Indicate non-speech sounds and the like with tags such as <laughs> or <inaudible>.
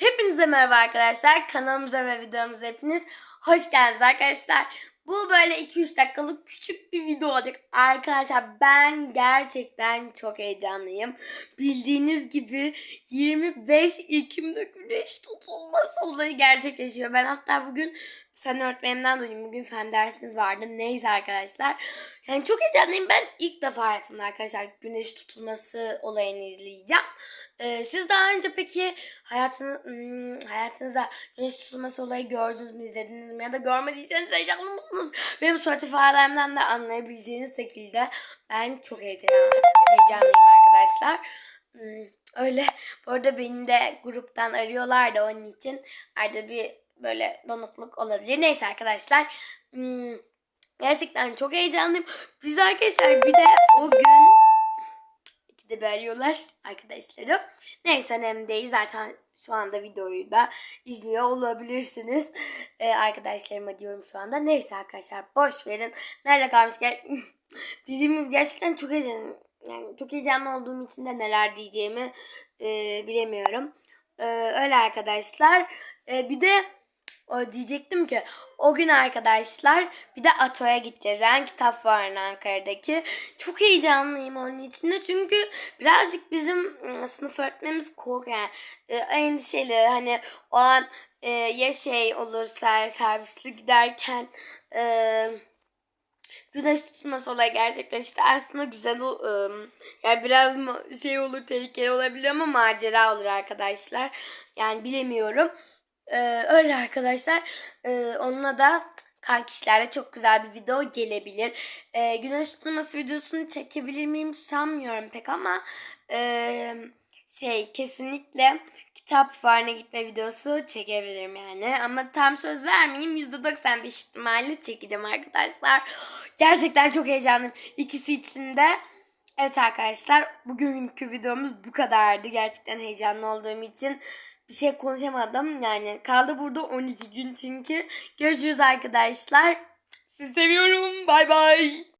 Hepinize merhaba arkadaşlar. Kanalımıza ve videomuza hepiniz hoş geldiniz arkadaşlar. Bu böyle 2-3 dakikalık küçük bir video olacak. Arkadaşlar ben gerçekten çok heyecanlıyım. Bildiğiniz gibi 25 Ekim'de güneş tutulması olayı gerçekleşiyor. Ben hatta bugün fen öğretmenimden duydum. Bugün fen dersimiz vardı. Neyse arkadaşlar. Yani çok heyecanlıyım. Ben ilk defa hayatımda arkadaşlar güneş tutulması olayını izleyeceğim. Ee, siz daha önce peki hayatınız, hmm, hayatınızda güneş tutulması olayı gördünüz mü, izlediniz mi ya da görmediyseniz heyecanlı mısınız? Benim surat ifadelerimden de anlayabileceğiniz şekilde ben çok heyecanlıyım arkadaşlar. Hmm, öyle. Bu arada beni de gruptan arıyorlar da onun için arada bir böyle donukluk olabilir. Neyse arkadaşlar. Hmm, gerçekten çok heyecanlıyım. Biz arkadaşlar bir de o gün ikide bir arıyorlar arkadaşlarım. Neyse önemli değil. Zaten şu anda videoyu da izliyor olabilirsiniz. Ee, arkadaşlarıma diyorum şu anda. Neyse arkadaşlar boş verin. Nerede kalmışken <laughs> dediğim gibi gerçekten çok heyecanlıyım. Yani çok heyecanlı olduğum için de neler diyeceğimi e, bilemiyorum. Ee, öyle arkadaşlar. Ee, bir de o diyecektim ki o gün arkadaşlar bir de Ato'ya gideceğiz. Yani kitap fuarına Ankara'daki. Çok heyecanlıyım onun içinde çünkü birazcık bizim sınıf öğretmenimiz korkuyor. Yani, e, endişeli hani o an e, ya şey olursa servisli giderken e, güneş tutması olayı gerçekleşti. Aslında güzel o yani biraz şey olur tehlikeli olabilir ama macera olur arkadaşlar. Yani bilemiyorum. Ee, öyle arkadaşlar. Ee, onunla da kankişlerle çok güzel bir video gelebilir. Ee, güneş tutulması videosunu çekebilir miyim sanmıyorum pek ama e, şey kesinlikle kitap fuarına gitme videosu çekebilirim yani. Ama tam söz vermeyeyim %95 ihtimalle çekeceğim arkadaşlar. Gerçekten çok heyecanlıyım. İkisi için de Evet arkadaşlar bugünkü videomuz bu kadardı. Gerçekten heyecanlı olduğum için bir şey konuşamadım. Yani kaldı burada 12 gün çünkü. Görüşürüz arkadaşlar. Sizi seviyorum. Bay bay.